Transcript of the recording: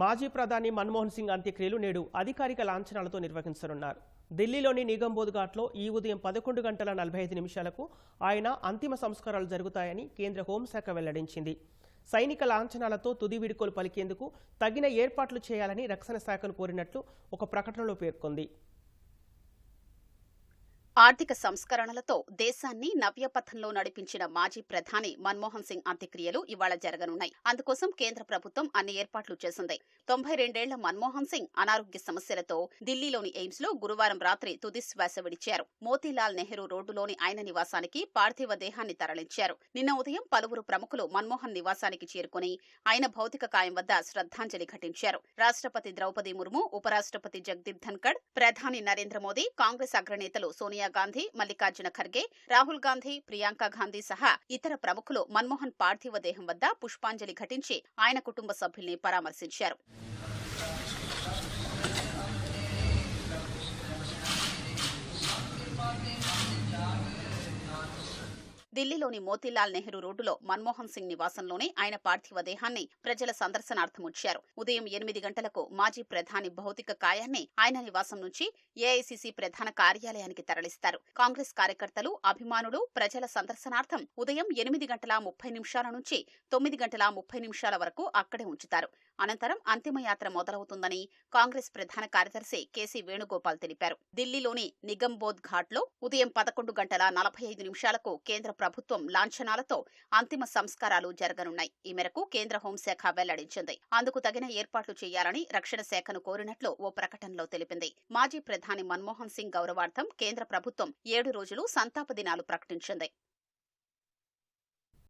మాజీ ప్రధాని మన్మోహన్ సింగ్ అంత్యక్రియలు నేడు అధికారిక లాంఛనాలతో నిర్వహించనున్నారు. ఢిల్లీలోని నిగంబోధ్ ఘాట్లో ఈ ఉదయం పదకొండు గంటల నలభై ఐదు నిమిషాలకు ఆయన అంతిమ సంస్కారాలు జరుగుతాయని కేంద్ర హోంశాఖ వెల్లడించింది. సైనిక లాంఛనాలతో తుది విడుకోలు పలికేందుకు తగిన ఏర్పాట్లు చేయాలని రక్షణ శాఖను కోరినట్లు ఒక ప్రకటనలో పేర్కొంది. ఆర్థిక సంస్కరణలతో దేశాన్ని నవ్యపథంలో నడిపించిన మాజీ ప్రధాని మన్మోహన్ సింగ్ అంత్యక్రియలు ఇవాళ జరగనున్నాయి. అందుకోసం కేంద్ర ప్రభుత్వం అన్ని ఏర్పాట్లు చేసింది. తొంభై రెండేళ్ళ మన్మోహన్ సింగ్ అనారోగ్య సమస్యలతో ఢిల్లీలోని ఎయిమ్స్లో గురువారం రాత్రి తుది శ్వాస విడిచారు. మోతీలాల్ నెహ్రూ రోడ్డులోని ఆయన నివాసానికి పార్థివ దేహాన్ని తరలించారు. నిన్న ఉదయం పలువురు ప్రముఖులు మన్మోహన్ నివాసానికి చేరుకుని ఆయన భౌతిక కాయం వద్ద శ్రద్ధాంజలి ఘటించారు. రాష్ట్రపతి ద్రౌపది ముర్ము ఉపరాష్ట్రపతి జగదీప్ ధన్కడ్ ప్రధాని నరేంద్ర మోదీ కాంగ్రెస్ అగ్రనేతలు సోనియా గాంధీ మల్లికార్జున ఖర్గే రాహుల్ గాంధీ ప్రియాంక గాంధీ సహా ఇతర ప్రముఖులు మన్మోహన్ పార్థివ దేహం వద్ద పుష్పాంజలి ఘటించి ఆయన కుటుంబ సభ్యుల్ని పరామర్శించారు. ఢిల్లీలోని మోతీలాల్ నెహ్రూ రోడ్డులో మన్మోహన్ సింగ్ నివాసంలోనే ఆయన పార్థివ దేహాన్ని ప్రజల సందర్శనార్థం ఉంచారు ఉదయం ఎనిమిది గంటలకు మాజీ ప్రధాని భౌతిక కాయాన్ని ఆయన నివాసం నుంచి ఏఐసిసి ప్రధాన కార్యాలయానికి తరలిస్తారు. కాంగ్రెస్ కార్యకర్తలు అభిమానులు ప్రజల సందర్శనార్థం ఉదయం ఎనిమిది గంటల ముప్పై నిమిషాల నుంచి తొమ్మిది గంటల ముప్పై నిమిషాల వరకు అక్కడే ఉంచుతారు. అనంతరం అంతిమయాత్ర మొదలవుతుందని కాంగ్రెస్ ప్రధాన కార్యదర్శి కేసీ వేణుగోపాల్ తెలిపారు. ఢిల్లీలోని నిగంబోధ్ ఘాట్లో ఉదయం పదకొండు గంటల నలభై ఐదు నిమిషాలకు కేంద్ర ప్రభుత్వం లాంఛనాలతో అంతిమ సంస్కారాలు జరగనున్నాయి. ఈ మేరకు కేంద్ర హోంశాఖ వెల్లడించింది. అందుకు తగిన ఏర్పాట్లు చేయాలని రక్షణ శాఖను కోరినట్లు ఓ ప్రకటనలో తెలిపింది. మాజీ ప్రధాని మన్మోహన్ సింగ్ గౌరవార్థం కేంద్ర ప్రభుత్వం ఏడు రోజులు సంతాప దినాలు ప్రకటించింది.